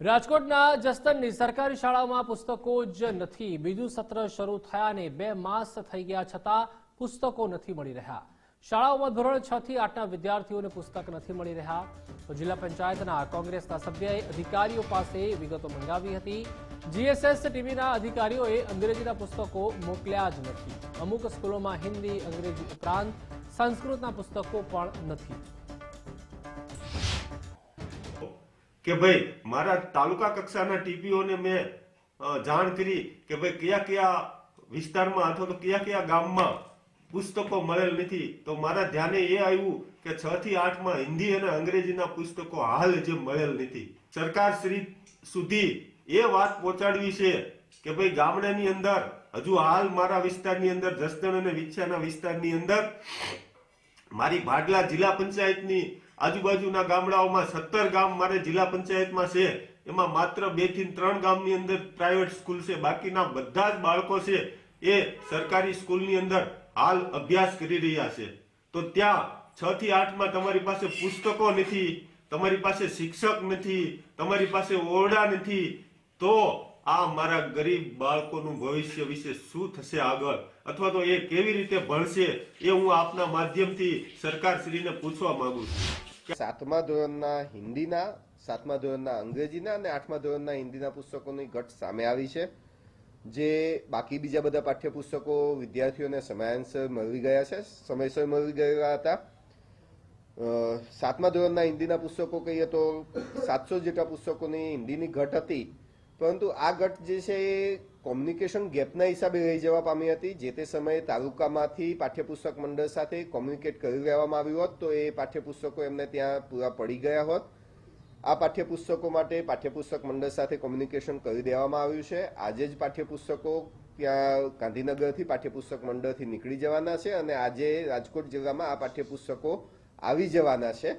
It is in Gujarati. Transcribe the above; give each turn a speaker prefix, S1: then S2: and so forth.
S1: રાજકોટના જસ્તનની સરકારી શાળાઓમાં પુસ્તકો જ નથી. બીજું સત્ર શરૂ થયાને બે માસ થઈ ગયા છતાં પુસ્તકો નથી મળી રહ્યા. શાળાઓમાં ધોરણ છ થી આઠના વિદ્યાર્થીઓને પુસ્તક નથી મળી રહ્યા. તો જિલ્લા પંચાયતના કોંગ્રેસના સભ્યએ અધિકારીઓ પાસે વિગતો મંગાવી હતી. જીએસએસ ટીવીના અધિકારીઓએ અંગ્રેજીના પુસ્તકો મોકલ્યા જ નથી. અમુક સ્કૂલોમાં હિન્દી, અંગ્રેજી ઉપરાંત સંસ્કૃતના પુસ્તકો પણ નથી.
S2: કે ભાઈ, મારા તાલુકા કક્ષાના ટીપીઓને મેં જાણ કરી કે ભાઈ, કયા કયા વિસ્તારમાં અથવા તો કયા કયા ગામમાં પુસ્તકો મળેલ નથી. તો મારા ધ્યાને એ આવ્યું કે છ થી આઠમાં હિન્દી અને અંગ્રેજીના પુસ્તકો હાલ જે મળેલ નથી. સરકાર શ્રી સુધી એ વાત પહોંચાડવી છે કે ભાઈ, ગામડાની અંદર, હજુ હાલ મારા વિસ્તારની અંદર, જસદણ અને વિછાના વિસ્તારની અંદર, મારી ભાડલા જિલ્લા પંચાયતની આજુબાજુના ગામડાઓમાં સત્તર ગામ મારે જિલ્લા પંચાયતમાં છે. એમાં માત્ર બેથી ત્રણ ગામની અંદર પ્રાઇવેટ સ્કૂલ છે. બાકીના બધા જ બાળકો છે એ સરકારી સ્કૂલની અંદર હાલ અભ્યાસ કરી રહ્યા છે. તો ત્યાં છ થી આઠમાં તમારી પાસે પુસ્તકો નથી, તમારી પાસે શિક્ષક નથી, તમારી પાસે ઓરડા નથી. તો આ મારા ગરીબ બાળકોનું ભવિષ્ય વિશે શું થશે આગળ? અથવા તો એ કેવી રીતે ભણશે એ હું આપના માધ્યમથી સરકારશ્રીને પૂછવા માંગુ છું.
S3: સાતમા ધોરણના હિન્દીના, સાતમા ધોરણના અંગ્રેજીના અને આઠમા ધોરણના હિન્દીના પુસ્તકોની ઘટ સામે આવી છે, જે બાકી બીજા બધા પાઠ્યપુસ્તકો વિદ્યાર્થીઓને સમયાંસર મળી ગયા છે, સમયસર મળી ગયા હતા. સાતમા ધોરણના હિન્દીના પુસ્તકો કહીએ તો સાતસો જેટલા પુસ્તકોની હિન્દીની ઘટ હતી. પરંતુ આ ઘટ જે છે એ કોમ્યુનિકેશન ગેપના હિસાબે રહી જવા પામી હતી. જે તે સમયે તાલુકામાંથી પાઠ્યપુસ્તક મંડળ સાથે કોમ્યુનિકેટ કરી લેવામાં આવ્યું હોત, તો એ પાઠ્યપુસ્તકો એમને ત્યાં પૂરા પડી ગયા હોત. આ પાઠ્યપુસ્તકો માટે પાઠ્યપુસ્તક મંડળ સાથે કોમ્યુનિકેશન કરી દેવામાં આવ્યું છે. આજે જ પાઠ્યપુસ્તકો ત્યાં ગાંધીનગરથી પાઠ્યપુસ્તક મંડળથી નીકળી જવાના છે અને આજે રાજકોટ જિલ્લામાં આ પાઠ્યપુસ્તકો આવી જવાના છે.